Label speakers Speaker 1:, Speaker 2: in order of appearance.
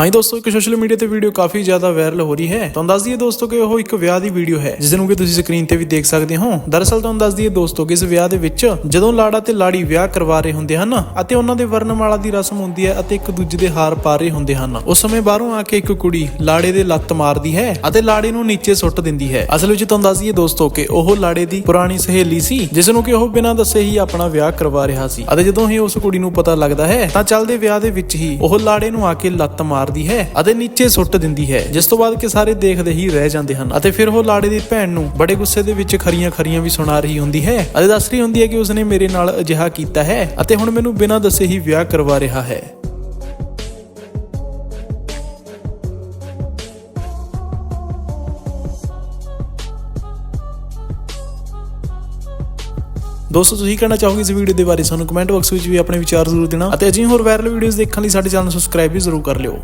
Speaker 1: ਹਾਂਜੀ ਦੋਸਤੋ ਇੱਕ ਸੋਸ਼ਲ ਮੀਡੀਆ ਤੇ ਵੀਡੀਓ ਕਾਫੀ ਜ਼ਿਆਦਾ ਵਾਇਰਲ ਹੋ ਰਹੀ ਹੈ ਤੁਹਾਨੂੰ ਦੱਸ ਦਈਏ ਦੋਸਤੋ ਕਿ ਉਹ ਇੱਕ ਵਿਆਹ ਦੀ ਵੀਡੀਓ ਹੈ ਜਿਸ ਨੂੰ ਕਿ ਤੁਸੀਂ ਸਕਰੀਨ ਤੇ ਵੀ ਦੇਖ ਸਕਦੇ ਹੋ ਦਰਅਸਲ ਤੁਹਾਨੂੰ ਦੱਸ ਦਈਏ ਦੋਸਤੋ ਕਿ ਇਸ ਵਿਆਹ ਦੇ ਵਿੱਚ ਜਦੋਂ ਲਾੜਾ ਤੇ ਲਾੜੀ ਵਿਆਹ ਕਰਵਾ ਰਹੇ ਹੁੰਦੇ ਹਨ ਅਤੇ ਉਹਨਾਂ ਦੇ ਵਰਨਮਾਲਾ ਦੀ ਰਸਮ ਹੁੰਦੀ ਹੈ ਅਤੇ ਇੱਕ ਦੂਜੇ ਦੇ ਹਾਰ ਪਾ ਰਹੇ ਹੁੰਦੇ ਹਨ ਉਸ ਸਮੇਂ ਬਾਹਰੋਂ ਆ ਕੇ ਇੱਕ ਕੁੜੀ ਲਾੜੇ ਦੇ ਲੱਤ ਮਾਰਦੀ ਹੈ ਅਤੇ ਲਾੜੇ ਨੂੰ ਨੀਚੇ ਸੁੱਟ ਦਿੰਦੀ ਹੈ ਅਸਲ ਵਿੱਚ ਤੁਹਾਨੂੰ ਦੱਸ ਦਈਏ ਦੋਸਤੋ ਕਿ ਉਹ ਲਾੜੇ ਦੀ ਪੁਰਾਣੀ ਸਹੇਲੀ ਸੀ ਜਿਸ ਨੂੰ ਕਿ ਉਹ ਬਿਨਾਂ ਦੱਸੇ ਹੀ ਆਪਣਾ ਵਿਆਹ ਕਰਵਾ ਰਿਹਾ ਸੀ ਅਤੇ ਜਦੋਂ ਹੀ ਉਸ ਕੁੜੀ ਨੂੰ ਪਤਾ ਲੱਗਦਾ ਹੈ ਤਾਂ ਚੱਲਦੇ ਵਿਆਹ ਦੇ ਵਿੱਚ ਹੀ ਉਹ ਲਾੜੇ ਨੂੰ ਆ ਕੇ ਲੱਤ ਮਾਰ ਮਾਰਦੀ ਹੈ ਅਤੇ ਨੀਚੇ ਸੁੱਟ ਦਿੰਦੀ ਹੈ, ਜਿਸ ਤੋਂ ਬਾਅਦ ਕਿ ਸਾਰੇ ਦੇਖਦੇ ਹੀ ਰਹਿ ਜਾਂਦੇ ਹਨ। ਅਤੇ ਫਿਰ ਉਹ ਲਾੜੇ ਦੀ ਭੈਣ ਨੂੰ ਬੜੇ ਗੁੱਸੇ ਦੇ ਵਿੱਚ ਖਰੀਆਂ ਖਰੀਆਂ ਵੀ ਸੁਣਾ ਰਹੀ ਹੁੰਦੀ ਹੈ ਅਤੇ ਦੱਸ ਰਹੀ ਹੁੰਦੀ ਹੈ ਕਿ ਉਸਨੇ ਮੇਰੇ ਨਾਲ ਅਜਿਹਾ ਕੀਤਾ ਹੈ ਅਤੇ ਹੁਣ ਮੈਨੂੰ ਬਿਨਾਂ ਦੱਸੇ ਹੀ ਵਿਆਹ ਕਰਵਾ ਰਿਹਾ ਹੈ। ਦੋਸਤੋ, ਤੁਸੀਂ ਕਹਿਣਾ ਚਾਹੋਗੇ ਇਸ ਵੀਡੀਓ ਦੇ ਬਾਰੇ? ਸਾਨੂੰ ਕਮੈਂਟ ਬਾਕਸ ਵਿੱਚ ਵੀ ਆਪਣੇ ਵਿਚਾਰ ਜ਼ਰੂਰ ਦੇਣਾ ਅਤੇ ਅਜਿਹੀ ਹੋਰ ਵਾਇਰਲ ਵੀਡੀਓਜ਼ ਦੇਖਣ ਲਈ ਸਾਡੇ ਚੈਨਲ ਨੂੰ ਸਬਸਕ੍ਰਾਈਬ ਵੀ ਜ਼ਰੂਰ ਕਰ ਲਿਓ।